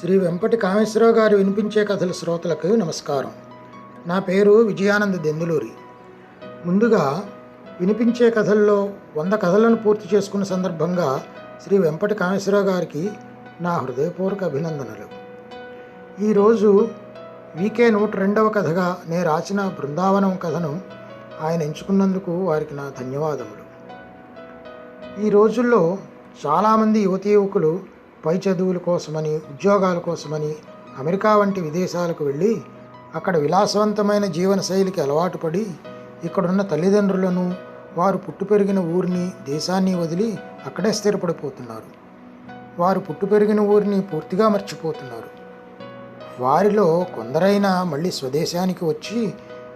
శ్రీ వెంపటి కామేశ్వరరావు గారు వినిపించే కథల శ్రోతలకు నమస్కారం. నా పేరు విజయానంద దెందులూరి. ముందుగా వినిపించే కథల్లో వంద కథలను పూర్తి చేసుకున్న సందర్భంగా శ్రీ వెంపటి కామేశ్వరరావు గారికి నా హృదయపూర్వక అభినందనలు. ఈరోజు వీకే నూట రెండవ కథగా నేను రాసిన బృందావనం కథను ఆయన ఎంచుకున్నందుకు వారికి నా ధన్యవాదములు. ఈ రోజుల్లో చాలామంది యువతీ యువకులు పై చదువుల కోసమని ఉద్యోగాల కోసమని అమెరికా వంటి విదేశాలకు వెళ్ళి అక్కడ విలాసవంతమైన జీవనశైలికి అలవాటు పడి ఇక్కడున్న తల్లిదండ్రులను వారు పుట్టు పెరిగిన ఊరిని దేశాన్ని వదిలి అక్కడే స్థిరపడిపోతున్నారు. వారు పుట్టు పెరిగిన ఊరిని పూర్తిగా మర్చిపోతున్నారు. వారిలో కొందరైనా మళ్ళీ స్వదేశానికి వచ్చి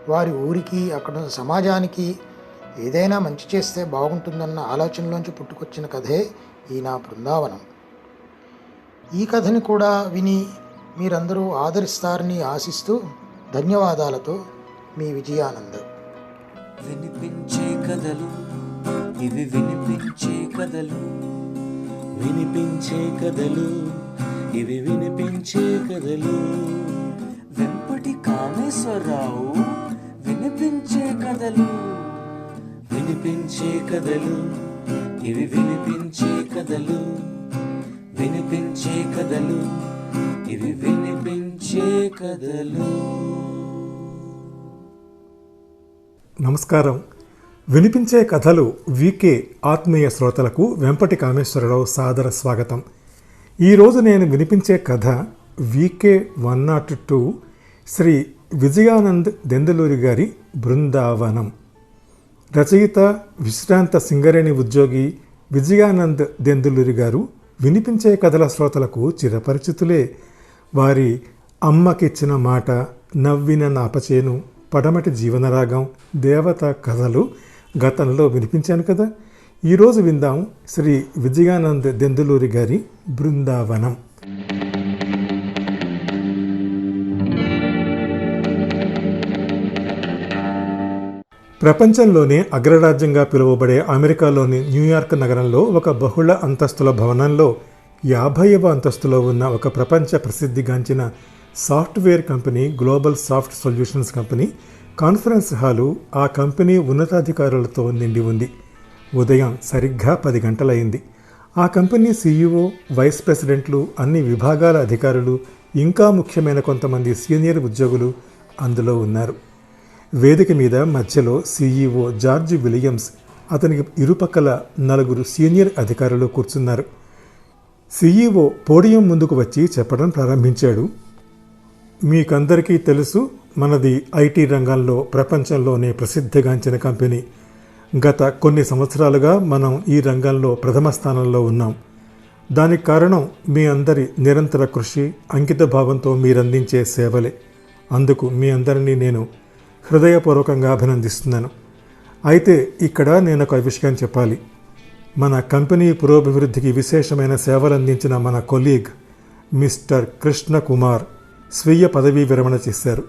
వారి ఊరికి అక్కడ సమాజానికి ఏదైనా మంచి చేస్తే బాగుంటుందన్న ఆలోచనలోంచి పుట్టుకొచ్చిన కథే ఈ నా బృందావనం. ఈ కథని కూడా విని మీరందరూ ఆదరిస్తారని ఆశిస్తూ ధన్యవాదాలతో మీ విజయానంద్. వినిపించే కథలు ఇవి వినిపించే కథలు వినిపించే కథలు ఇవి వినిపించే కథలు. వెంపటి కామేశ్వరరావు వినిపించే కథలు వినిపించే కథలు ఇవి వినిపించే కథలు. వినిపించే కథలు ఇవి వినిపించే కథలు. నమస్కారం. వినిపించే కథలు వికే ఆత్మీయ శ్రోతలకు వెంపటి కామేశ్వరరావు సాదర స్వాగతం. ఈరోజు నేను వినిపించే కథ VK one not two Shri Vijayanand Dendaluri గారి బృందావనం. రచయిత విశ్రాంత సింగరేణి ఉద్యోగి విజయానంద్ దెందులూరి గారు వినిపించే కథల శ్రోతలకు చిరపరిచితులే. వారి అమ్మకిచ్చిన మాట నవ్విన నాపచేను పడమటి జీవనరాగం దేవత కథలు గతంలో వినిపించాను కదా. ఈరోజు విందాం శ్రీ విజయానంద్ దెందులూరి గారి బృందావనం. ప్రపంచంలోనే అగ్రరాజ్యంగా పిలువబడే అమెరికాలోని న్యూయార్క్ నగరంలో ఒక బహుళ అంతస్తుల భవనంలో యాభైవ అంతస్తులో ఉన్న ఒక ప్రపంచ ప్రసిద్ధిగాంచిన software company global soft solutions company conference hall ఆ కంపెనీ ఉన్నతాధికారులతో నిండి ఉంది. ఉదయం సరిగ్గా పది గంటలైంది ఆ కంపెనీ సీఈఓ వైస్ ప్రెసిడెంట్లు అన్ని విభాగాల అధికారులు ఇంకా ముఖ్యమైన కొంతమంది సీనియర్ ఉద్యోగులు అందులో ఉన్నారు. వేదిక మీద మధ్యలో సీఈఓ జార్జ్ విలియమ్స్ అతనికి ఇరుపక్కల నలుగురు సీనియర్ అధికారులు కూర్చున్నారు. సీఈఓ పోడియం ముందుకు వచ్చి చెప్పడం ప్రారంభించాడు. మీకందరికీ తెలుసు మనది ఐటీ రంగంలో ప్రపంచంలోనే ప్రసిద్ధిగాంచిన కంపెనీ. గత కొన్ని సంవత్సరాలుగా మనం ఈ రంగంలో ప్రథమ స్థానంలో ఉన్నాం. దానికి కారణం మీ అందరి నిరంతర కృషి అంకిత భావంతో మీరందించే సేవలే. అందుకు మీ అందరినీ నేను హృదయపూర్వకంగా అభినందిస్తున్నాను. అయితే ఇక్కడ నేను ఒక విషయం చెప్పాలి. మన కంపెనీ పురోభివృద్ధికి విశేషమైన సేవలు అందించిన మన కొలీగ్ మిస్టర్ కృష్ణ కుమార్ స్వీయ పదవీ విరమణ చేశారు.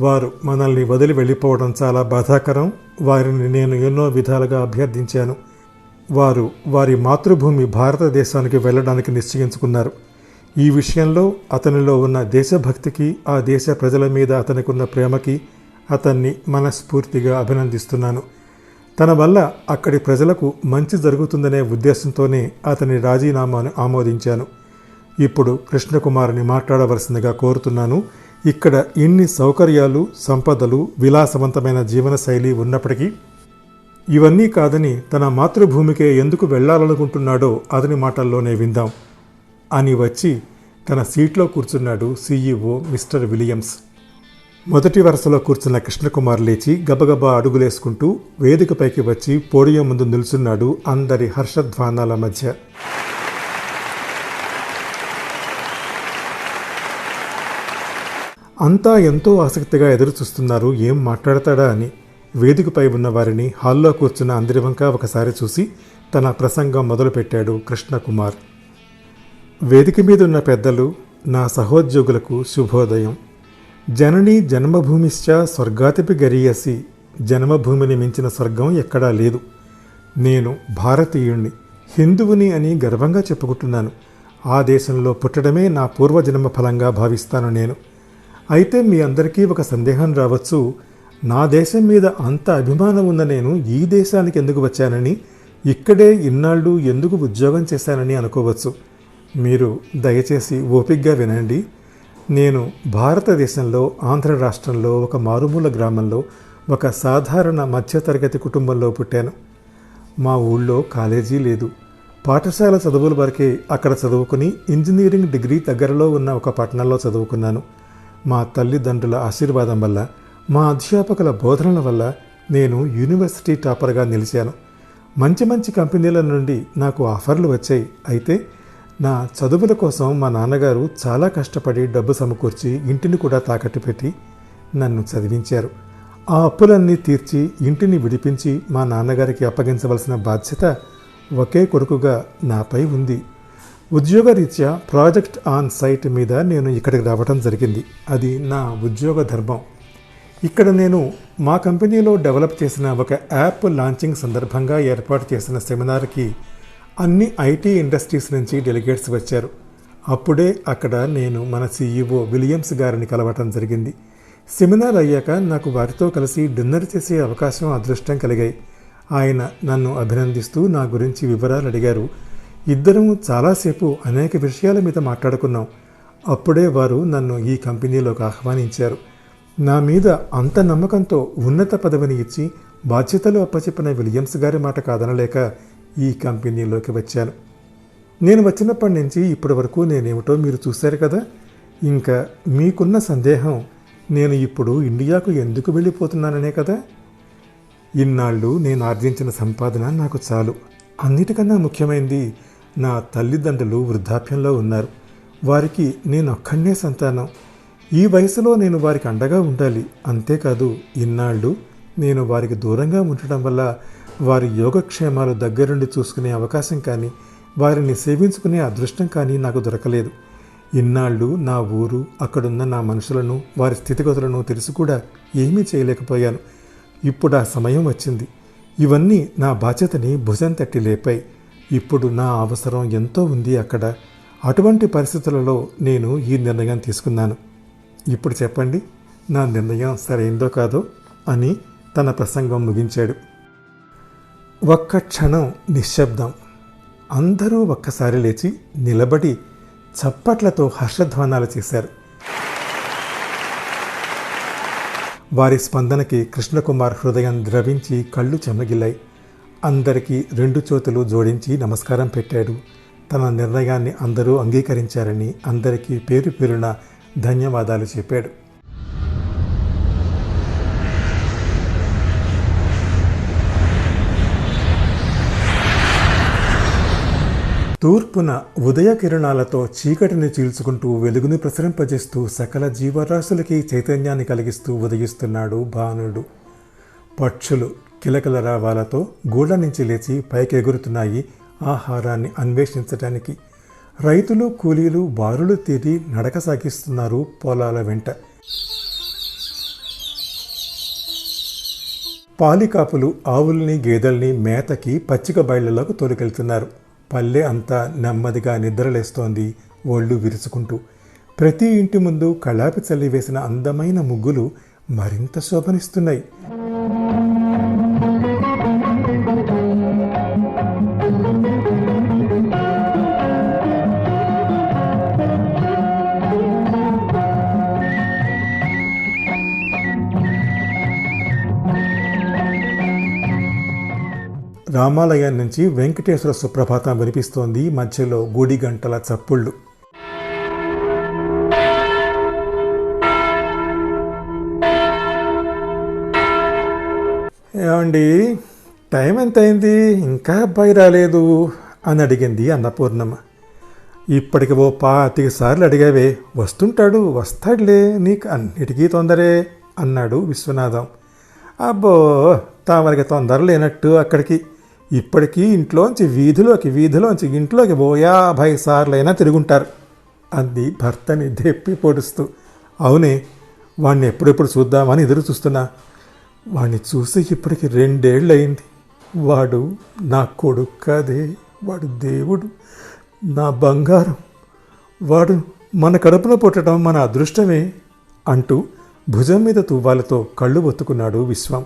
వారు మనల్ని వదిలి వెళ్ళిపోవడం చాలా బాధాకరం. వారిని నేను ఎన్నో విధాలుగా అభ్యర్థించాను. వారు వారి మాతృభూమి భారతదేశానికి వెళ్ళడానికి నిశ్చయించుకున్నారు. ఈ విషయంలో అతనిలో ఉన్న దేశభక్తికి ఆ దేశ ప్రజల మీద అతనికి ఉన్న ప్రేమకి అతన్ని మనస్ఫూర్తిగా అభినందిస్తున్నాను. తన వల్ల అక్కడి ప్రజలకు మంచి జరుగుతుందనే ఉద్దేశంతోనే అతని రాజీనామాను ఆమోదించాను. ఇప్పుడు కృష్ణకుమార్ని మాట్లాడవలసిందిగా కోరుతున్నాను. ఇక్కడ ఇన్ని సౌకర్యాలు సంపదలు విలాసవంతమైన జీవనశైలి ఉన్నప్పటికీ ఇవన్నీ కాదని తన మాతృభూమికే ఎందుకు వెళ్ళాలనుకుంటున్నాడో అతని మాటల్లోనే విందాం. అని వచ్చి తన సీట్లో కూర్చున్నాడు సీఈఓ మిస్టర్ విలియమ్స్. మొదటి వరుసలో కూర్చున్న కృష్ణకుమార్ లేచి గబగబా అడుగులేసుకుంటూ వేదికపైకి వచ్చి పోడియం ముందు నిల్చున్నాడు అందరి హర్షధ్వానాల మధ్య. అంతా ఎంతో ఆసక్తిగా ఎదురుచూస్తున్నారు ఏం మాట్లాడతాడా అని. వేదికపై ఉన్న వారిని హాల్లో కూర్చున్న అందరి వంక ఒకసారి చూసి తన ప్రసంగం మొదలుపెట్టాడు కృష్ణకుమార్. వేదిక మీద ఉన్న పెద్దలు నా సహోద్యోగులకు శుభోదయం. జనని జన్మభూమిశ్చ స్వర్గాతిపి గరీయసి. జన్మభూమిని మించిన స్వర్గం ఎక్కడా లేదు. నేను భారతీయుణ్ణి హిందువుని అని గర్వంగా చెప్పుకుంటున్నాను. ఆ దేశంలో పుట్టడమే నా పూర్వజన్మ ఫలంగా భావిస్తాను నేను. అయితే మీ అందరికీ ఒక సందేహం రావచ్చు. నా దేశం మీద అంత అభిమానం ఉన్న నేను ఈ దేశానికి ఎందుకు వచ్చానని ఇక్కడే ఇన్నాళ్ళు ఎందుకు ఉద్యోగం చేశానని అనుకోవచ్చు. మీరు దయచేసి ఓపిగ్గా వినండి. నేను భారతదేశంలో ఆంధ్ర రాష్ట్రంలో ఒక మారుమూల గ్రామంలో ఒక సాధారణ మధ్యతరగతి కుటుంబంలో పుట్టాను. మా ఊళ్ళో కాలేజీ లేదు. పాఠశాల చదువుల వరకే అక్కడ చదువుకుని ఇంజనీరింగ్ డిగ్రీ దగ్గరలో ఉన్న ఒక పట్టణంలో చదువుకున్నాను. మా తల్లిదండ్రుల ఆశీర్వాదం వల్ల మా అధ్యాపకుల బోధనల వల్ల నేను యూనివర్సిటీ టాపర్గా నిలిచాను. మంచి మంచి కంపెనీల నుండి నాకు ఆఫర్లు వచ్చాయి. అయితే నా చదువుల కోసం మా నాన్నగారు చాలా కష్టపడి డబ్బు సమకూర్చి ఇంటిని కూడా తాకట్టు పెట్టి నన్ను చదివించారు. ఆ అప్పులన్నీ తీర్చి ఇంటిని విడిపించి మా నాన్నగారికి అప్పగించవలసిన బాధ్యత ఒకే కొడుకుగా నాపై ఉంది. ఉద్యోగరీత్యా ప్రాజెక్ట్ ఆన్ సైట్ మీద నేను ఇక్కడికి రావడం జరిగింది. అది నా ఉద్యోగ ధర్మం. ఇక్కడ నేను మా కంపెనీలో డెవలప్ చేసిన ఒక యాప్ లాంచింగ్ సందర్భంగా ఏర్పాటు చేసిన సెమినార్కి అన్ని ఐటీ ఇండస్ట్రీస్ నుంచి డెలిగేట్స్ వచ్చారు. అప్పుడే అక్కడ నేను మన సీఈఓ విలియమ్స్ గారిని కలవటం జరిగింది. సెమినార్ అయ్యాక నాకు వారితో కలిసి డిన్నర్ చేసే అవకాశం అదృష్టం కలిగాయి. ఆయన నన్ను అభినందిస్తూ నా గురించి వివరాలు అడిగారు. ఇద్దరం చాలాసేపు అనేక విషయాల మీద మాట్లాడుకున్నాం. అప్పుడే వారు నన్ను ఈ కంపెనీలోకి ఆహ్వానించారు. నా మీద అంత నమ్మకంతో ఉన్నత పదవిని ఇచ్చి బాధ్యతలు అప్పచెప్పిన విలియమ్స్ గారి మాట కాదనలేక ఈ కంపెనీలోకి వచ్చాను. నేను వచ్చినప్పటి నుంచి ఇప్పటి వరకు నేనేమిటో మీరు చూశారు కదా. ఇంకా మీకున్న సందేహం నేను ఇప్పుడు ఇండియాకు ఎందుకు వెళ్ళిపోతున్నాననే కదా. ఇన్నాళ్ళు నేను ఆర్జించిన సంపాదన నాకు చాలు. అన్నిటికన్నా ముఖ్యమైనది నా తల్లిదండ్రులు వృద్ధాప్యంలో ఉన్నారు. వారికి నేను అక్కడనే సంతానం. ఈ వయసులో నేను వారికి అండగా ఉండాలి. అంతేకాదు ఇన్నాళ్ళు నేను వారికి దూరంగా ఉండటం వల్ల వారి యోగక్షేమాలు దగ్గరుండి చూసుకునే అవకాశం కానీ వారిని సేవించుకునే అదృష్టం కానీ నాకు దొరకలేదు. ఇన్నాళ్ళు నా ఊరు అక్కడున్న నా మనుషులను వారి స్థితిగతులను తెలిసి కూడా ఏమీ చేయలేకపోయాను. ఇప్పుడు ఆ సమయం వచ్చింది. ఇవన్నీ నా బాధ్యతని భుజం తట్టి లేపాయి. ఇప్పుడు నా అవసరం ఎంతో ఉంది అక్కడ. అటువంటి పరిస్థితులలో నేను ఈ నిర్ణయం తీసుకున్నాను. ఇప్పుడు చెప్పండి నా నిర్ణయం సరైందో కాదో అని తన ప్రసంగం ముగించాడు. ఒక్క క్షణం నిశ్శబ్దం. అందరూ ఒక్కసారి లేచి నిలబడి చప్పట్లతో హర్షధ్వానాలు చేశారు. వారి స్పందనకి కృష్ణకుమార్ హృదయం ద్రవించి కళ్ళు చెమగిల్లాయి. అందరికీ రెండు చేతులు జోడించి నమస్కారం పెట్టాడు. తన నిర్ణయాన్ని అందరూ అంగీకరించారని అందరికీ పేరు పేరున ధన్యవాదాలు చెప్పాడు. తూర్పున ఉదయ కిరణాలతో చీకటిని చీల్చుకుంటూ వెలుగుని ప్రసరింపజేస్తూ సకల జీవరాశులకి చైతన్యాన్ని కలిగిస్తూ ఉదయిస్తున్నాడు భానుడు. పక్షులు కిలకల రావాలతో గూళ్ళ నుంచి లేచి పైకి ఎగురుతున్నాయి ఆహారాన్ని అన్వేషించటానికి. రైతులు కూలీలు బారులు తీరి నడక సాగిస్తున్నారు పొలాల వెంట. పాలికాపులు ఆవుల్ని గేదెల్ని మేతకి పచ్చిక బయళ్ళలోకి తోలుకెళ్తున్నారు. పల్లె అంతా నెమ్మదిగా నిద్రలేస్తోంది ఒళ్ళు విరుచుకుంటూ. ప్రతి ఇంటి ముందు కళాపి చల్లి వేసిన అందమైన ముగ్గులు మరింత శోభనిస్తున్నాయి. రామాలయం నుంచి వెంకటేశ్వర సుప్రభాతం వినిపిస్తోంది. మధ్యలో గుడి గంటల చప్పుళ్ళు. ఏమండి టైం ఎంత అయింది ఇంకా అబ్బాయి రాలేదు అని అడిగింది అన్నపూర్ణమ్మ. ఇప్పటికి ఓ పాతిక సార్లు అడిగావే వస్తుంటాడు వస్తాడులే నీకు అన్నిటికీ తొందరే అన్నాడు విశ్వనాథం. అబ్బో తామరికి తొందర లేనట్టు అక్కడికి. ఇప్పటికీ ఇంట్లోంచి వీధిలోకి వీధిలోంచి ఇంట్లోకి ఓ యాభై సార్లైనా తిరుగుంటారు. అంది భర్తని దెప్పి పొడుస్తూ. అవునే వాణ్ణి ఎప్పుడెప్పుడు చూద్దామని ఎదురు చూస్తున్నా. వాణ్ణి చూసి ఇప్పటికి రెండేళ్ళు అయింది వాడు నా కొడుకు కాదే వాడు దేవుడు నా బంగారం. వాడు మన కడుపున పుట్టడం మన అదృష్టమే అంటూ భుజం మీద తువ్వాలతో కళ్ళు ఒత్తుకున్నాడు విశ్వం.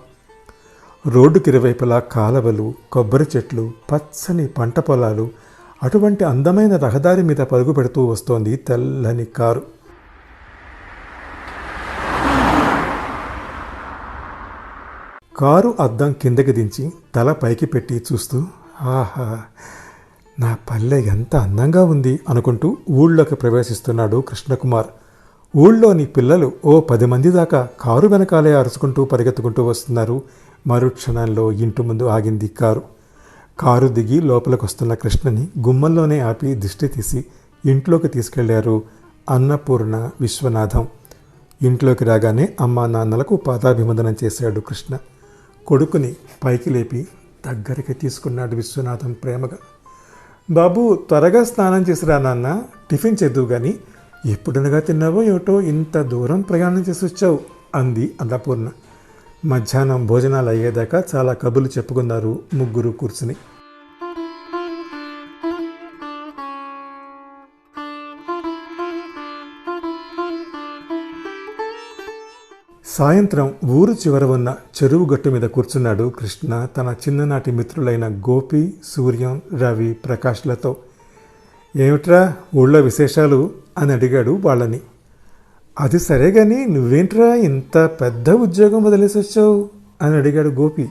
రోడ్డుకి ఇరువైపులా కాలవలు కొబ్బరి చెట్లు పచ్చని పంట పొలాలు అటువంటి అందమైన రహదారి మీద పరుగు పెడుతూ వస్తోంది తెల్లని కారు. కారు అద్దం కిందకి దించి తల పైకి పెట్టి చూస్తూ ఆహా నా పల్లె ఎంత అందంగా ఉంది అనుకుంటూ ఊళ్ళోకి ప్రవేశిస్తున్నాడు కృష్ణకుమార్. ఊళ్ళోని పిల్లలు ఓ పది మంది దాకా కారు వెనకాలే అరుచుకుంటూ పరిగెత్తుకుంటూ వస్తున్నారు మరుక్షణంలో ఇంటి ముందు ఆగింది కారు. కారు దిగి లోపలికి వస్తున్న కృష్ణని గుమ్మంలోనే ఆపి దిష్టి తీసి ఇంట్లోకి తీసుకెళ్ళారు అన్నపూర్ణ విశ్వనాథం. ఇంట్లోకి రాగానే అమ్మా నాన్నలకు పాదాభివందనం చేశాడు కృష్ణ. కొడుకుని పైకి లేపి దగ్గరికి తీసుకున్నాడు విశ్వనాథం ప్రేమగా. బాబు త్వరగా స్నానం చేసిరా నాన్న. టిఫిన్ చేద్దువు గాని. ఎప్పుడనగా తిన్నావో ఏమిటో ఇంత దూరం ప్రయాణం చేసి వచ్చావు అంది అన్నపూర్ణ. మధ్యాహ్నం భోజనాలు అయ్యేదాకా చాలా కబుర్లు చెప్పుకున్నారు ముగ్గురు కూర్చుని. సాయంత్రం ఊరు చివర ఉన్న చెరువు గట్టు మీద కూర్చున్నాడు కృష్ణ. తన చిన్ననాటి మిత్రులైన గోపి సూర్యం రవి ప్రకాష్లతో ఏమిట్రా ఊళ్ళో విశేషాలు? అని అడిగాడు వాళ్ళని. అది సరే కానీ నువ్వేంట్రా ఇంత పెద్ద ఉద్యోగం వదిలేసి వచ్చావు? అని అడిగాడు గోపి.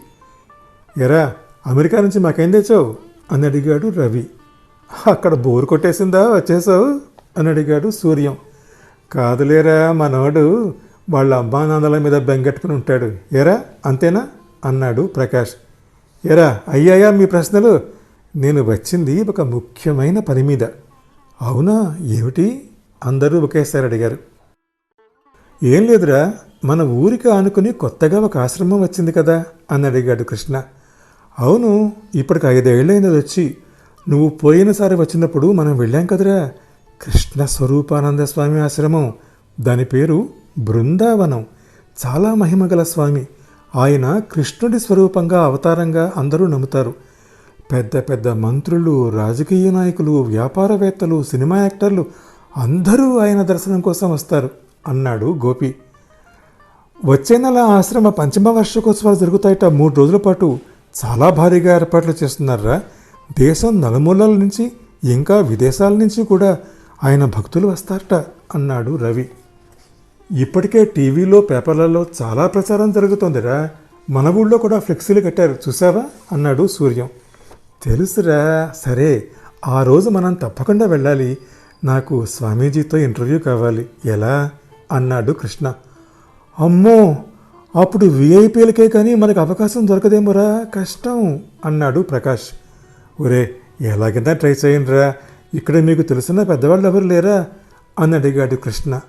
ఎరా అమెరికా నుంచి మాకేం తెచ్చావు? అని అడిగాడు రవి. అక్కడ బోరు కొట్టేసిందా? వచ్చేసావు? అని అడిగాడు సూర్యం. కాదులేరా మనవాడు వాళ్ళ అమ్మానాన్నల మీద బెంగట్టుకుని ఉంటాడు. ఎరా అంతేనా? అన్నాడు ప్రకాష్. ఎరా అయ్యాయా మీ ప్రశ్నలు? నేను వచ్చింది ఒక ముఖ్యమైన పని మీద. అవునా? ఏమిటి? అందరూ ఒకేసారి అడిగారు. ఏం లేదురా మన ఊరికి ఆనుకుని కొత్తగా ఒక ఆశ్రమం వచ్చింది కదా అని అడిగాడు కృష్ణ. అవును ఇప్పటికి ఐదేళ్ళైనది వచ్చి. నువ్వు పోయినసారి వచ్చినప్పుడు మనం వెళ్ళాం కదరా. కృష్ణ స్వరూపానంద స్వామి ఆశ్రమం. దాని పేరు బృందావనం. చాలా మహిమగల స్వామి. ఆయన కృష్ణుడి స్వరూపంగా అవతారంగా అందరూ నమ్ముతారు. పెద్ద పెద్ద మంత్రులు రాజకీయ నాయకులు వ్యాపారవేత్తలు సినిమా యాక్టర్లు అందరూ ఆయన దర్శనం కోసం వస్తారు. అన్నాడు గోపి. వచ్చే నెల ఆశ్రమ పంచమ వార్షికోత్సవాలు జరుగుతాయట. మూడు రోజుల పాటు చాలా భారీగా ఏర్పాట్లు చేస్తున్నారా? దేశం నలుమూలల నుంచి ఇంకా విదేశాల నుంచి కూడా ఆయన భక్తులు వస్తారట అన్నాడు రవి. ఇప్పటికే టీవీలో పేపర్లలో చాలా ప్రచారం జరుగుతోందిరా. మన ఊళ్ళో కూడా ఫ్లెక్సీలు కట్టారు. చూసావా అన్నాడు సూర్యం. తెలుసురా. సరే ఆ రోజు మనం తప్పకుండా వెళ్ళాలి. నాకు స్వామీజీతో ఇంటర్వ్యూ కావాలి. ఎలా? అన్నాడు కృష్ణ. అమ్మో అప్పుడు విఐపీలకే కానీ మనకు అవకాశం దొరకదేమోరా కష్టం అన్నాడు ప్రకాష్. ఒరే ఎలాగైనా ట్రై చేయండిరా. ఇక్కడ మీకు తెలిసిన పెద్దవాళ్ళు ఎవరు లేరా? అని అడిగాడు కృష్ణ.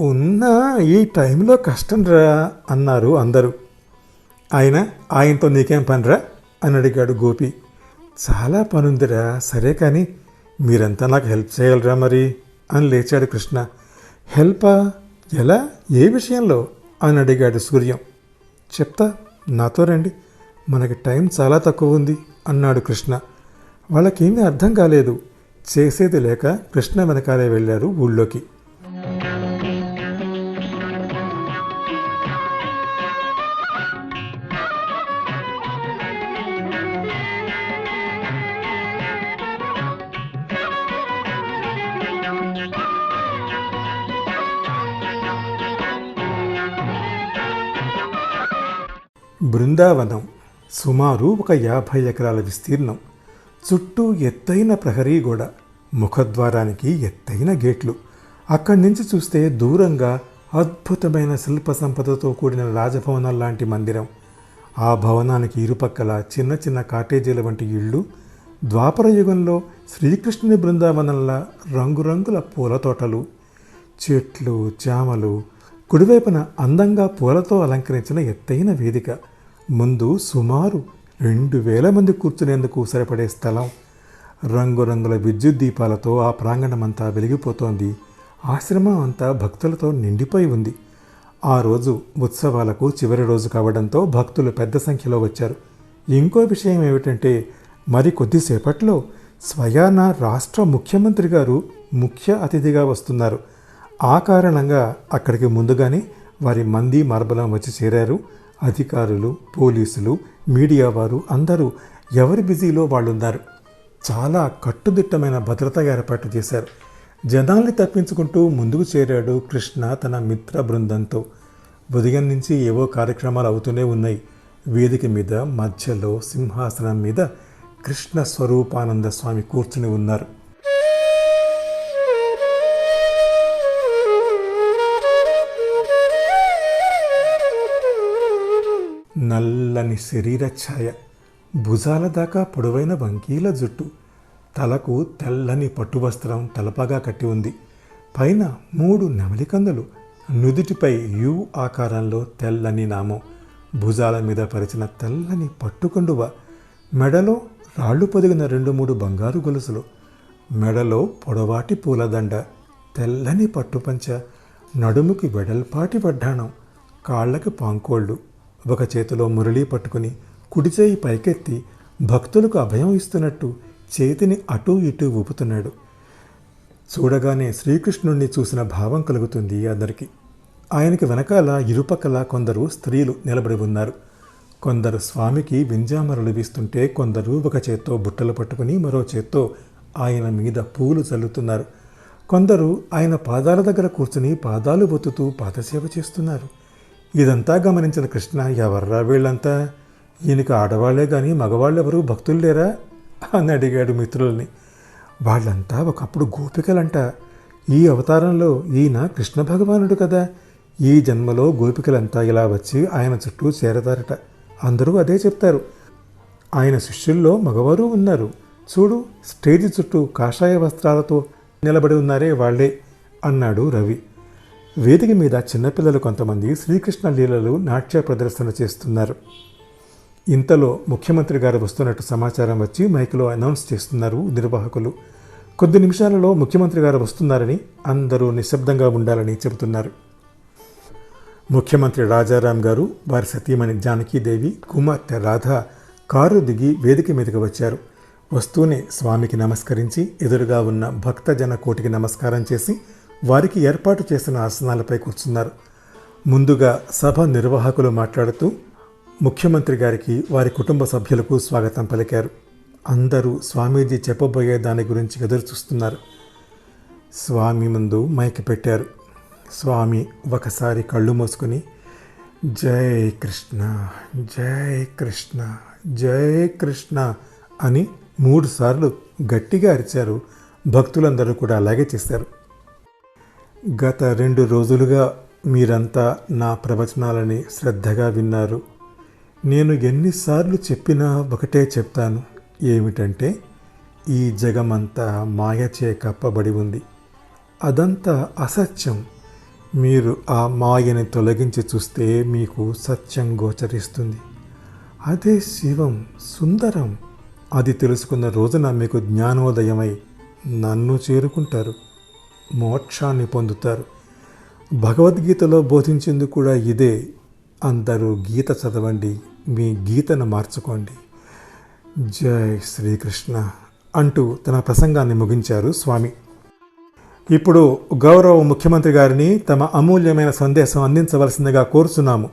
ఉన్నా ఈ టైంలో కష్టంరా అన్నారు అందరూ. ఆయన ఆయనతో నీకేం పనిరా? అని అడిగాడు గోపి. చాలా పనుందిరా సరే కానీ మీరంతా నాకు హెల్ప్ చేయాలరా మరి అని లేచాడు కృష్ణ. హెల్పా ఎలా? ఏ విషయంలో? అని అడిగాడు సూర్యం. చెప్తా నాతో రండి. మనకి టైం చాలా తక్కువ ఉంది అన్నాడు కృష్ణ. వాళ్ళకేమీ అర్థం కాలేదు. చేసేది లేక కృష్ణ వెనకాలే వెళ్ళారు ఊళ్ళోకి. బృందావనం సుమారు ఒక యాభై ఎకరాల విస్తీర్ణం చుట్టూ ఎత్తైన ప్రహరీ గోడ ముఖద్వారానికి ఎత్తైన గేట్లు. అక్కడి నుంచి చూస్తే దూరంగా అద్భుతమైన శిల్ప సంపదతో కూడిన రాజభవనం లాంటి మందిరం. ఆ భవనానికి ఇరుపక్కల చిన్న చిన్న కాటేజీల వంటి ఇళ్ళు. ద్వాపర యుగంలో శ్రీకృష్ణుని బృందావనంలా రంగురంగుల పూల తోటలు. చెట్లు చామలు కుడివైపున అందంగా పూలతో అలంకరించిన ఎత్తైన వేదిక. ముందు సుమారు రెండు వేల మంది కూర్చునేందుకు సరిపడే స్థలం. రంగురంగుల విద్యుత్ దీపాలతో ఆ ప్రాంగణమంతా వెలిగిపోతోంది. ఆశ్రమం అంతా భక్తులతో నిండిపోయి ఉంది. ఆ రోజు ఉత్సవాలకు చివరి రోజు కావడంతో భక్తులు పెద్ద సంఖ్యలో వచ్చారు. ఇంకో విషయం ఏమిటంటే మరి కొద్దిసేపట్లో స్వయాన రాష్ట్ర ముఖ్యమంత్రి గారు ముఖ్య అతిథిగా వస్తున్నారు. ఆ కారణంగా అక్కడికి ముందుగానే వారి మంది మార్బలం వచ్చి చేరారు. అధికారులు పోలీసులు మీడియా వారు అందరూ ఎవరి బిజీలో వాళ్ళున్నారు. చాలా కట్టుదిట్టమైన భద్రత ఏర్పాటు చేశారు. జనాల్ని తప్పించుకుంటూ ముందుకు చేరాడు కృష్ణ తన మిత్ర బృందంతో. ఉదయం నుంచి ఏవో కార్యక్రమాలు అవుతూనే ఉన్నాయి. వేదిక మీద మధ్యలో సింహాసనం మీద కృష్ణ స్వరూపానంద స్వామి కూర్చుని ఉన్నారు. నల్లని శరీర ఛాయ భుజాల దాకా పొడవైన వంకీల జుట్టు తలకు తెల్లని పట్టు వస్త్రం తలపగా కట్టి ఉంది. పైన మూడు నెమలికందులు నుదుటిపై యు ఆకారంలో తెల్లని నామం భుజాల మీద పరిచిన తెల్లని పట్టుకొండువ మెడలో రాళ్ళు పొదిగిన రెండు మూడు బంగారు గొలుసులు మెడలో పొడవాటి పూలదండ తెల్లని పట్టుపంచ నడుముకి వెడల్పాటి వడ్డాణం కాళ్ళకి పాంకోళ్ళు. ఒక చేతిలో మురళి పట్టుకుని కుడిచేయి పైకెత్తి భక్తులకు అభయం ఇస్తున్నట్టు చేతిని అటూ ఇటూ ఊపుతున్నాడు. చూడగానే శ్రీకృష్ణుణ్ణి చూసిన భావం కలుగుతుంది అందరికి. ఆయనకి వెనకాల ఇరుపక్కల కొందరు స్త్రీలు నిలబడి ఉన్నారు. కొందరు స్వామికి వింజామరలు వీస్తుంటే కొందరు ఒక చేత్తో బుట్టలు పట్టుకుని మరో చేత్తో ఆయన మీద పూలు చల్లుతున్నారు. కొందరు ఆయన పాదాల దగ్గర కూర్చుని పాదాలు బొత్తుతూ పాదసేవ చేస్తున్నారు. ఇదంతా గమనించిన కృష్ణ ఎవర్రా వీళ్ళంతా? ఈయనకి ఆడవాళ్ళే కానీ మగవాళ్ళెవరూ భక్తులు లేరా? అని అడిగాడు మిత్రుల్ని. వాళ్ళంతా ఒకప్పుడు గోపికలంట. ఈ అవతారంలో ఈయన కృష్ణ భగవానుడు కదా. ఈ జన్మలో గోపికలంతా ఇలా వచ్చి ఆయన చుట్టూ చేరతారట. అందరూ అదే చెప్తారు. ఆయన శిష్యుల్లో మగవారు ఉన్నారు. చూడు స్టేజ్ చుట్టూ కాషాయ వస్త్రాలతో నిలబడి ఉన్నారే వాళ్ళే అన్నాడు రవి. వేదిక మీద చిన్నపిల్లలు కొంతమంది శ్రీకృష్ణ లీలలు నాట్య ప్రదర్శన చేస్తున్నారు. ఇంతలో ముఖ్యమంత్రి గారు వస్తున్నట్టు సమాచారం వచ్చి మైక్లో అనౌన్స్ చేస్తున్నారు నిర్వాహకులు. కొద్ది నిమిషాలలో ముఖ్యమంత్రి గారు వస్తున్నారని అందరూ నిశ్శబ్దంగా ఉండాలని చెబుతున్నారు. ముఖ్యమంత్రి రాజారాం గారు వారి సతీమణి జానకీదేవి కుమార్తె రాధ కారు దిగి వేదిక మీదకి వచ్చారు. వస్తూనే స్వామికి నమస్కరించి ఎదురుగా ఉన్న భక్తజన కోటికి నమస్కారం చేసి వారికి ఏర్పాటు చేసిన ఆసనాలపై కూర్చున్నారు. ముందుగా సభ నిర్వాహకులు మాట్లాడుతూ ముఖ్యమంత్రి గారికి వారి కుటుంబ సభ్యులకు స్వాగతం పలికారు. అందరూ స్వామీజీ చెప్పబోయే దాని గురించి ఎదురు చూస్తున్నారు. స్వామి ముందు మైక్ పెట్టారు. స్వామి ఒకసారి కళ్ళు మూసుకుని జై కృష్ణ జై కృష్ణ జై కృష్ణ అని మూడుసార్లు గట్టిగా అరిచారు. భక్తులందరూ కూడా అలాగే చేశారు. గత రెండు రోజులుగా మీరంతా నా ప్రవచనాలని శ్రద్ధగా విన్నారు. నేను ఎన్నిసార్లు చెప్పినా ఒకటే చెప్తాను. ఏమిటంటే ఈ జగమంతా మాయచే కప్పబడి ఉంది. అదంతా అసత్యం. మీరు ఆ మాయని తొలగించి చూస్తే మీకు సత్యం గోచరిస్తుంది. అదే శివం సుందరం. అది తెలుసుకున్న రోజున మీకు జ్ఞానోదయమై నన్ను చేరుకుంటారు. మోక్షాన్ని పొందుతారు. భగవద్గీతలో బోధించింది కూడా ఇదే. అందరూ గీత చదవండి మీ గీతను మార్చుకోండి. జై శ్రీకృష్ణ అంటూ తన ప్రసంగాన్ని ముగించారు స్వామి. ఇప్పుడు గౌరవ ముఖ్యమంత్రి గారిని తమ అమూల్యమైన సందేశం అందించవలసిందిగా కోరుచున్నాము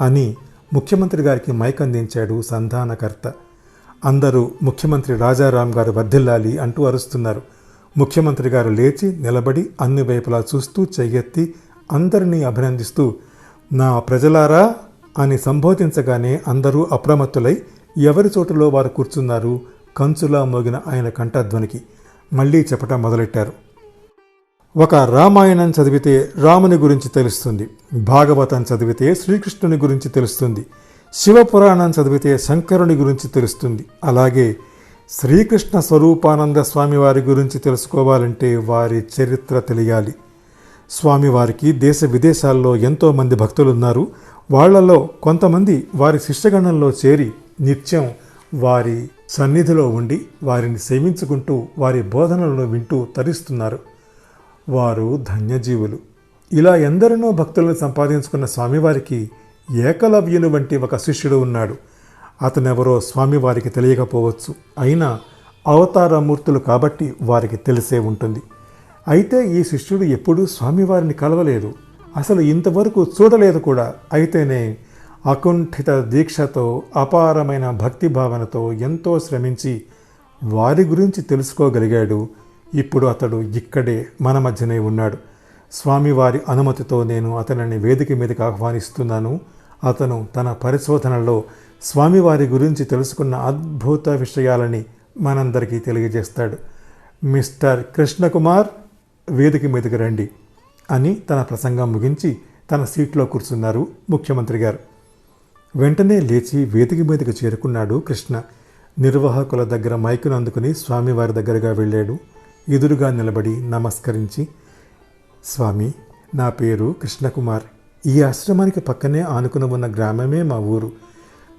అని ముఖ్యమంత్రి గారికి మైక్ అందించాడు సంధానకర్త. అందరూ ముఖ్యమంత్రి రాజారాం గారు వర్ధిల్లాలి అంటూ అరుస్తున్నారు. ముఖ్యమంత్రి గారు లేచి నిలబడి అన్ని వైపులా చూస్తూ చెయ్యెత్తి అందరినీ అభినందిస్తూ నా ప్రజలారా అని సంబోధించగానే అందరూ అప్రమత్తులై ఎవరి చోటులో వారు కూర్చున్నారు? కంచులా మోగిన ఆయన కంఠధ్వనికి మళ్ళీ చెప్పటం మొదలెట్టారు. ఒక రామాయణం చదివితే రాముని గురించి తెలుస్తుంది భాగవతం చదివితే శ్రీకృష్ణుని గురించి తెలుస్తుంది శివపురాణం చదివితే శంకరుని గురించి తెలుస్తుంది. అలాగే శ్రీకృష్ణ స్వరూపానంద స్వామి వారి గురించి తెలుసుకోవాలంటే వారి చరిత్ర తెలియాలి. స్వామివారికి దేశ విదేశాల్లో ఎంతోమంది భక్తులున్నారు. వాళ్ళలో కొంతమంది వారి శిష్యగణంలో చేరి నిత్యం వారి సన్నిధిలో ఉండి వారిని సేవించుకుంటూ వారి బోధనలను వింటూ తరిస్తున్నారు. వారు ధన్యజీవులు. ఇలా ఎందరినో భక్తులను సంపాదించుకున్న స్వామివారికి ఏకలవ్యుని వంటి ఒక శిష్యుడు ఉన్నాడు. అతనెవరో స్వామి వారికి తెలియకపోవచ్చు. అయినా అవతారమూర్తులు కాబట్టి వారికి తెలిసే ఉంటుంది. అయితే ఈ శిష్యుడు ఎప్పుడూ స్వామివారిని కలవలేదు. అసలు ఇంతవరకు చూడలేదు కూడా. అయితేనే అకుంఠిత దీక్షతో అపారమైన భక్తి భావనతో ఎంతో శ్రమించి వారి గురించి తెలుసుకోగలిగాడు. ఇప్పుడు అతడు ఇక్కడే మన మధ్యనే ఉన్నాడు. స్వామివారి అనుమతితో నేను అతనిని వేదిక మీదకి ఆహ్వానిస్తున్నాను. అతను తన పరిశోధనలో స్వామివారి గురించి తెలుసుకున్న అద్భుత విషయాలని మనందరికీ తెలియజేస్తాడు. మిస్టర్ కృష్ణకుమార్ వేదిక మీదకి రండి అని తన ప్రసంగం ముగించి తన సీట్లో కూర్చున్నారు ముఖ్యమంత్రి గారు. వెంటనే లేచి వేదిక మీదకి చేరుకున్నాడు కృష్ణ. నిర్వాహకుల దగ్గర మైకును అందుకుని స్వామివారి దగ్గరగా వెళ్ళాడు. ఎదురుగా నిలబడి నమస్కరించి స్వామి నా పేరు కృష్ణకుమార్. ఈ ఆశ్రమానికి పక్కనే ఆనుకుని ఉన్న గ్రామమే మా ఊరు.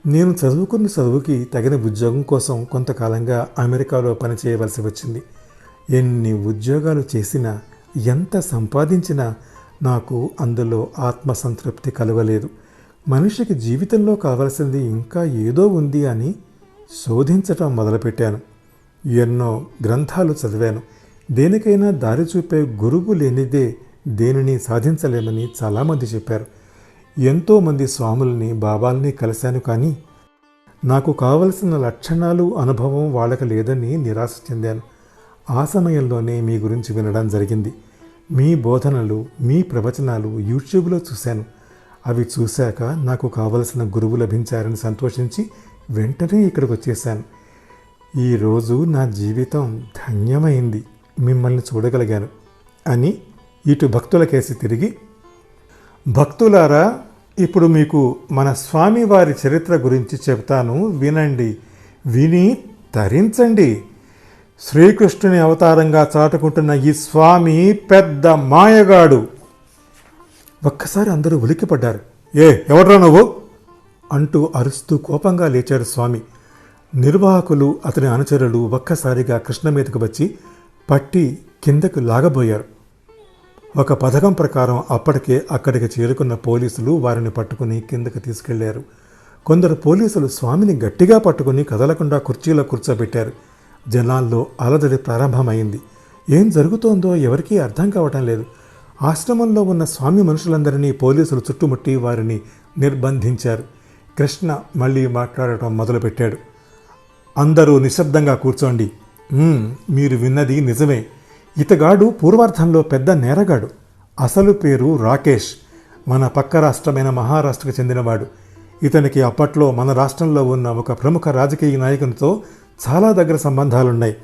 నేను చదువుకున్న చదువుకి తగిన ఉద్యోగం కోసం కొంతకాలంగా అమెరికాలో పనిచేయవలసి వచ్చింది. ఎన్ని ఉద్యోగాలు చేసినా ఎంత సంపాదించినా నాకు అందులో ఆత్మసంతృప్తి కలగలేదు. మనిషికి జీవితంలో కావలసింది ఇంకా ఏదో ఉంది అని శోధించటం మొదలుపెట్టాను. ఎన్నో గ్రంథాలు చదివాను. దేనికైనా దారి చూపే గురువు లేనిదే దేనిని సాధించలేమని చాలామంది చెప్పారు. ఎంతోమంది స్వాముల్ని బాబాల్ని కలిశాను కానీ నాకు కావలసిన లక్షణాలు అనుభవం వాళ్ళకి లేదని నిరాశ చెందాను. ఆ సమయంలోనే మీ గురించి వినడం జరిగింది. మీ బోధనలు మీ ప్రవచనాలు యూట్యూబ్లో చూశాను. అవి చూశాక నాకు కావలసిన గురువు లభించారని సంతోషించి వెంటనే ఇక్కడికి వచ్చేసాను ఈరోజు నా జీవితం ధన్యమైంది. మిమ్మల్ని చూడగలిగాను. అని ఇటు భక్తులకేసి తిరిగి భక్తులారా ఇప్పుడు మీకు మన స్వామివారి చరిత్ర గురించి చెప్తాను వినండి. విని తరించండి. శ్రీకృష్ణుని అవతారంగా చాటుకుంటున్న ఈ స్వామి పెద్ద మాయగాడు. ఒక్కసారి అందరూ ఉలిక్కిపడ్డారు. ఏ ఎవడ్రా నువ్వు? అంటూ అరుస్తూ కోపంగా లేచాడు స్వామి. నిర్వాహకులు అతని అనుచరులు ఒక్కసారిగా కృష్ణ మీదకు వచ్చి పట్టి కిందకు లాగబోయారు. ఒక పథకం ప్రకారం అప్పటికే అక్కడికి చేరుకున్న పోలీసులు వారిని పట్టుకుని కిందకి తీసుకెళ్ళారు. కొందరు పోలీసులు స్వామిని గట్టిగా పట్టుకుని కదలకుండా కుర్చీలో కూర్చోబెట్టారు. జనాల్లో అలజడి ప్రారంభమైంది. ఏం జరుగుతోందో ఎవరికీ అర్థం కావటం లేదు. ఆశ్రమంలో ఉన్న స్వామి మనుషులందరినీ పోలీసులు చుట్టుముట్టి వారిని నిర్బంధించారు. కృష్ణ మళ్ళీ మాట్లాడటం మొదలుపెట్టాడు. అందరూ నిశ్శబ్దంగా కూర్చోండి. మీరు విన్నది నిజమే. ఇతగాడు పూర్వార్థంలో పెద్ద నేరగాడు. అసలు పేరు రాకేష్. మన పక్క రాష్ట్రమైన మహారాష్ట్రకు చెందినవాడు. ఇతనికి అప్పట్లో మన రాష్ట్రంలో ఉన్న ఒక ప్రముఖ రాజకీయ నాయకునితో చాలా దగ్గర సంబంధాలున్నాయి.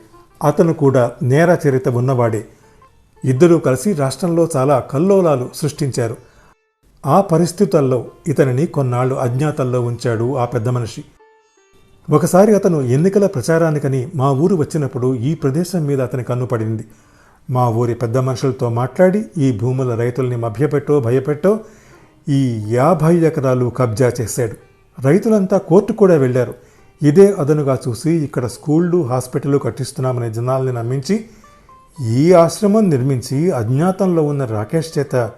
అతను కూడా నేర చరిత్ర ఉన్నవాడే. ఇద్దరూ కలిసి రాష్ట్రంలో చాలా కల్లోలాలు సృష్టించారు. ఆ పరిస్థితుల్లో ఇతనిని కొన్నాళ్ళు అజ్ఞాతంలో ఉంచాడు ఆ పెద్ద మనిషి. ఒకసారి అతను ఎన్నికల ప్రచారానికని మా ఊరు వచ్చినప్పుడు ఈ ప్రదేశం మీద అతని కన్ను పడింది. మా ఊరి పెద్ద మనుషులతో మాట్లాడి ఈ భూముల రైతుల్ని మభ్యపెట్టో భయపెట్టో ఈ యాభై ఎకరాలు కబ్జా చేశాడు. రైతులంతా కోర్టు కూడా వెళ్ళారు. ఇదే అదనుగా చూసి ఇక్కడ స్కూళ్ళు హాస్పిటల్ కట్టిస్తున్నామనే జనాల్ని నమ్మించి ఈ ఆశ్రమం నిర్మించి అజ్ఞాతంలో ఉన్న రాకేష్ చేత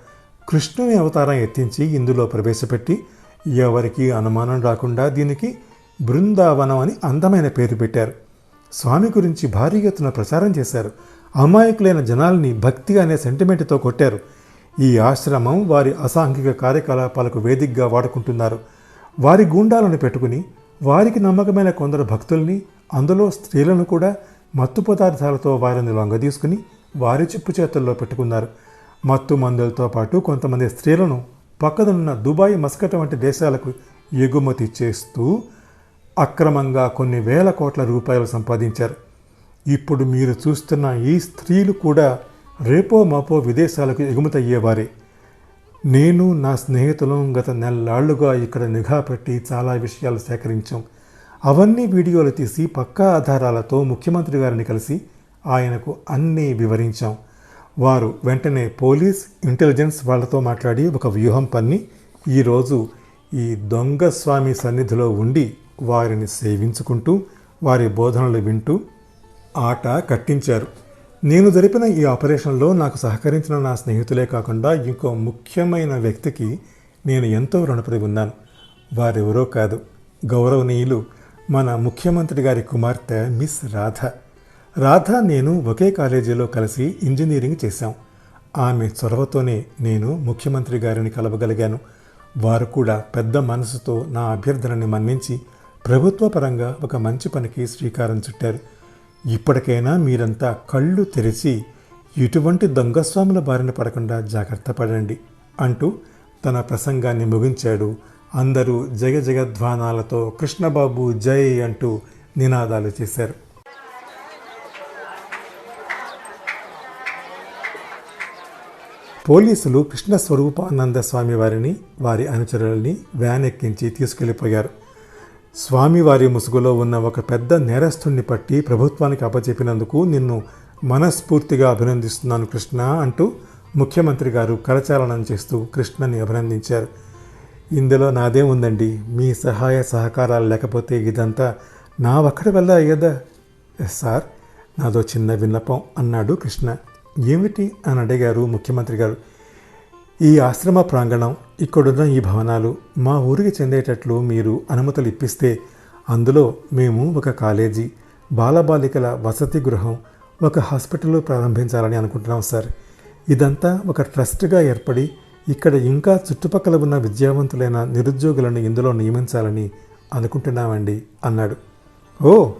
కృష్ణుని అవతారం ఎత్తించి ఇందులో ప్రవేశపెట్టి ఎవరికి అనుమానం రాకుండా దీనికి బృందావనం అని అందమైన పేరు పెట్టారు. స్వామి గురించి భారీ ఎత్తున ప్రచారం చేశారు. అమాయకులైన జనాల్ని భక్తి అనే సెంటిమెంట్తో కొట్టారు. ఈ ఆశ్రమం వారి అసాంఘిక కార్యకలాపాలకు వేదికగా వాడుకుంటున్నారు. వారి గూండాలను పెట్టుకుని వారికి నమ్మకమైన కొందరు భక్తుల్ని అందులో స్త్రీలను కూడా మత్తు పదార్థాలతో వారిని లొంగదీసుకుని వారి చిప్పు చేతుల్లో పెట్టుకున్నారు. మత్తు మందులతో పాటు కొంతమంది స్త్రీలను పక్కనున్న దుబాయ్ మస్కట వంటి దేశాలకు ఎగుమతి చేస్తూ అక్రమంగా కొన్ని వేల కోట్ల రూపాయలు సంపాదించారు. ఇప్పుడు మీరు చూస్తున్న ఈ స్త్రీలు కూడా రేపో మాపో విదేశాలకు ఎగుమతయ్యేవారే. నేను నా స్నేహితులం గత నెలలాళ్ళుగా ఇక్కడ నిఘా పెట్టి చాలా విషయాలు సేకరించాం. అవన్నీ వీడియోలు తీసి పక్కా ఆధారాలతో ముఖ్యమంత్రి గారిని కలిసి ఆయనకు అన్నీ వివరించాం. వారు వెంటనే పోలీస్ ఇంటెలిజెన్స్ వాళ్ళతో మాట్లాడి ఒక వ్యూహం పన్ని ఈరోజు ఈ దొంగ స్వామి సన్నిధిలో ఉండి వారిని సేవించుకుంటూ వారి బోధనలు వింటూ ఆట కట్టించారు. నేను జరిపిన ఈ ఆపరేషన్లో నాకు సహకరించిన నా స్నేహితులే కాకుండా ఇంకో ముఖ్యమైన వ్యక్తికి నేను ఎంతో రుణపడి ఉన్నాను. వారెవరో కాదు. గౌరవనీయులు మన ముఖ్యమంత్రి గారి కుమార్తె మిస్ రాధ. రాధ నేను ఒకే కాలేజీలో కలిసి ఇంజనీరింగ్ చేశాం. ఆమె చొరవతోనే నేను ముఖ్యమంత్రి గారిని కలవగలిగాను. వారు కూడా పెద్ద మనసుతో నా అభ్యర్థనని మన్నించి ప్రభుత్వ పరంగా ఒక మంచి పనికి శ్రీకారం చుట్టారు. ఇప్పటికైనా మీరంతా కళ్ళు తెరిచి ఇటువంటి దొంగస్వాముల బారిన పడకుండా జాగ్రత్త పడండి అంటూ తన ప్రసంగాన్ని ముగించాడు. అందరూ జగ జగధ్వానాలతో కృష్ణబాబు జై అంటూ నినాదాలు చేశారు. పోలీసులు కృష్ణ స్వరూపానంద స్వామి వారిని వారి అనుచరులని వ్యాన్ ఎక్కించి తీసుకెళ్ళిపోయారు. స్వామివారి ముసుగులో ఉన్న ఒక పెద్ద నేరస్తుణ్ణి పట్టి ప్రభుత్వానికి అప్పచెప్పినందుకు నిన్ను మనస్ఫూర్తిగా అభినందిస్తున్నాను కృష్ణ అంటూ ముఖ్యమంత్రి గారు కరచాలనం చేస్తూ కృష్ణని అభినందించారు. ఇందులో నాదే ఉందండి. మీ సహాయ సహకారాలు లేకపోతే ఇదంతా నా ఒక్కడి వల్ల అయ్యేదా? సార్ నాదో చిన్న విన్నపం అన్నాడు కృష్ణ. ఏమిటి అని అడిగారు ముఖ్యమంత్రి గారు. ఈ ఆశ్రమ ప్రాంగణం ఇక్కడున్న ఈ భవనాలు మా ఊరికి చెందేటట్లు మీరు అనుమతులు ఇప్పిస్తే అందులో మేము ఒక కాలేజీ బాలబాలికల వసతి గృహం ఒక హాస్పిటల్ ప్రారంభించాలని అనుకుంటున్నాం సార్. ఇదంతా ఒక ట్రస్ట్గా ఏర్పడి ఇక్కడ ఇంకా చుట్టుపక్కల ఉన్న విద్యావంతులైన నిరుద్యోగులను ఇందులో నియమించాలని అనుకుంటున్నామండి అన్నాడు. ఓ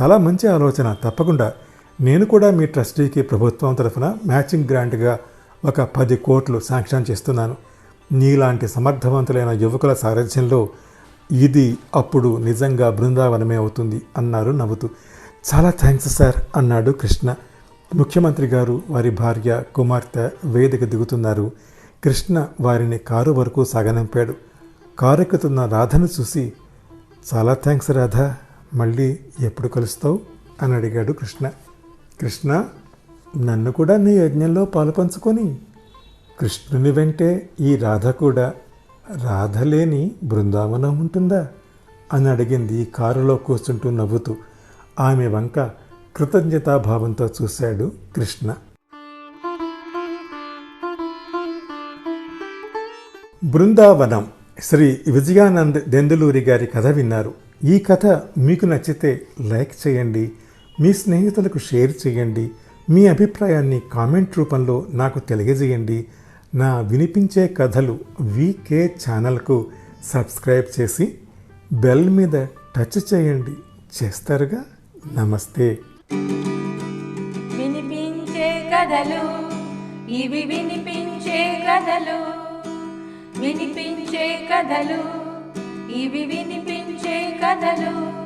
చాలా మంచి ఆలోచన తప్పకుండా. నేను కూడా మీ ట్రస్టీకి ప్రభుత్వం తరఫున మ్యాచింగ్ గ్రాంట్గా ఒక పది కోట్లు శాంక్షన్ చేస్తున్నాను. నీలాంటి సమర్థవంతులైన యువకుల సారథ్యంలో ఇది అప్పుడు నిజంగా బృందావనమే అవుతుంది అన్నారు నవ్వుతూ. చాలా థ్యాంక్స్ సార్ అన్నాడు కృష్ణ. ముఖ్యమంత్రి గారు వారి భార్య కుమార్తె వేదిక దిగుతున్నారు. కృష్ణ వారిని కారు వరకు సాగనంపాడు. కారు ఎక్కుతున్న రాధను చూసి చాలా థ్యాంక్స్ రాధ మళ్ళీ ఎప్పుడు కలుస్తావు? అని అడిగాడు కృష్ణ. కృష్ణ నన్ను కూడా నీ యజ్ఞంలో పాలుపంచుకొని కృష్ణుని వెంటే ఈ రాధ కూడా రాధ లేని బృందావనం ఉంటుందా? అని అడిగింది కారులో కూర్చుంటూ నవ్వుతూ. ఆమె వంక కృతజ్ఞతాభావంతో చూశాడు కృష్ణ. బృందావనం శ్రీ విజయానంద్ దెందులూరి గారి కథ విన్నారు. ఈ కథ మీకు నచ్చితే లైక్ చేయండి మీ స్నేహితులకు షేర్ చేయండి మీ అభిప్రాయాన్ని కామెంట్ రూపంలో నాకు తెలియజేయండి. నా వినిపించే కథలు వీకే ఛానల్కు సబ్స్క్రైబ్ చేసి బెల్ మీద టచ్ చేయండి. చేస్తారుగా? నమస్తే. వినిపించే కథలు ఇవి వినిపించే కథలు వినిపించే కథలు ఇవి వినిపించే కథలు.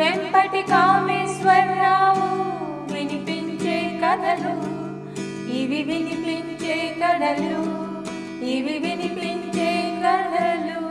వెంపటి కామేశ్వరరావు కథలు. ఇవి వినిపించే కథలు. ఇవి వినిపించే కథలు.